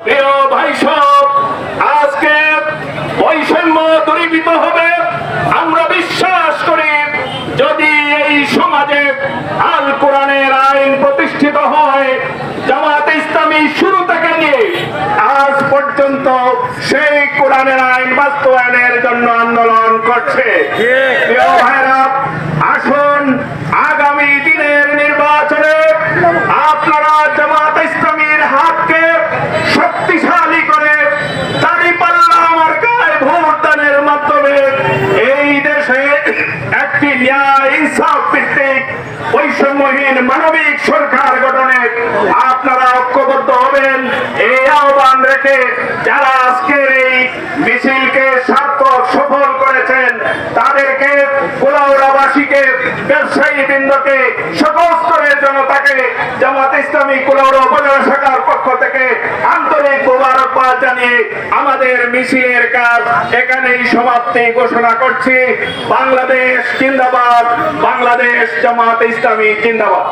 প্রিয় ভাই সব আজকে বৈষম্য দূরীভূত হবে। আমরা বিশ্বাস করি যদি এই সমাজে আল কোরআনের আইন প্রতিষ্ঠিত হয় জামাত ইসলামী শুরু থেকে নিয়ে আজ পর্যন্ত সেই কোরআনের আইন বাস্তবায়নের জন্য আন্দোলন করছে। প্রিয় ভাইরা ন্যায় ইনসাফ ভিত্তিক বৈষম্যহীন মানবিক সরকার গঠনে আপনারা ঐক্যবদ্ধ হবেন। এই আহ্বান রেখে যারা আজকের এই মিছিলকে সার্থক সফল করেছেন, তাদেরকে কুলাউড়াবাসীকে ব্যবসায়ী বৃন্দকে সকল স্তরের জনতাকে, জামাত ইসলামী কুলাউড়া উপজেলা মোবারকবাদ জানিয়ে আমাদের মিছিলের কাজ এখানেই সমাপ্তি ঘোষণা করছি। বাংলাদেশ জিন্দাবাদ, বাংলাদেশ জামাত ইসলামী জিন্দাবাদ।